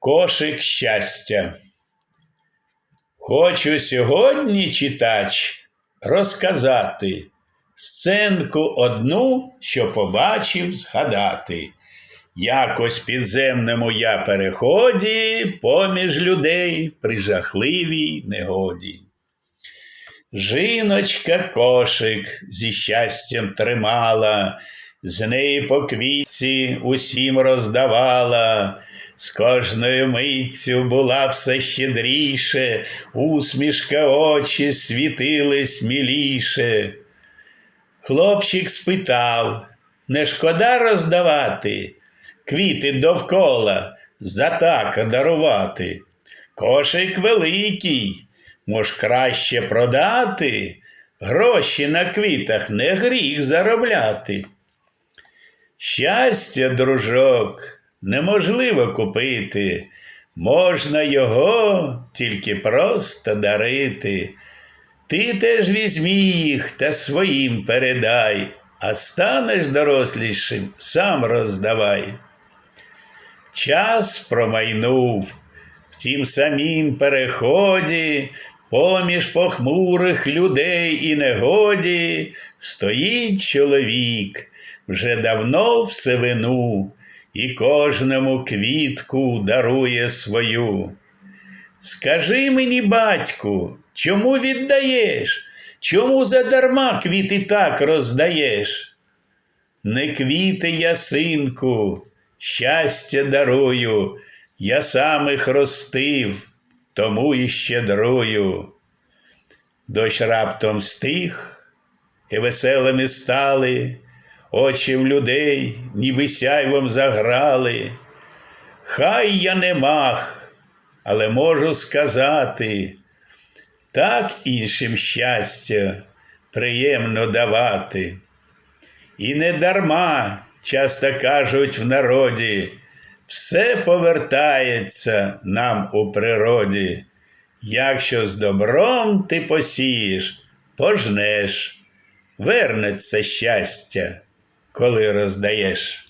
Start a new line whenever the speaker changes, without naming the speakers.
Кошик щастя. Хочу сьогодні, читач, розказати сценку одну, що побачив згадати. Якось підземному я переході поміж людей при жахливій негоді. Жіночка кошик зі щастям тримала, з неї по квітці усім роздавала. З кожною миттю була все щедріше, усмішка очі світили сміліше. Хлопчик спитав, не шкода роздавати, квіти довкола за так дарувати. Кошик великий, мож краще продати, гроші на квітах не гріх заробляти. Щастя, дружок, неможливо купити, можна його тільки просто дарити. Ти теж візьмі їх та своїм передай, а станеш дорослішим, сам роздавай. Час промайнув в тім самім переході, поміж похмурих людей і негоді, стоїть чоловік, вже давно в сивину, і кожному квітку дарує свою. Скажи мені, батьку, чому віддаєш? Чому задарма квіти так роздаєш? Не квіти я, синку, щастя дарую, я сам їх ростив, тому і щедрую. Дощ раптом стих, і веселими стали, очі в людей, ніби сяйвом заграли. Хай я не мах, але можу сказати, так іншим щастя приємно давати. І не дарма часто кажуть в народі, все повертається нам у природі. Якщо з добром ти посієш, пожнеш, вернеться щастя, коли роздаєш.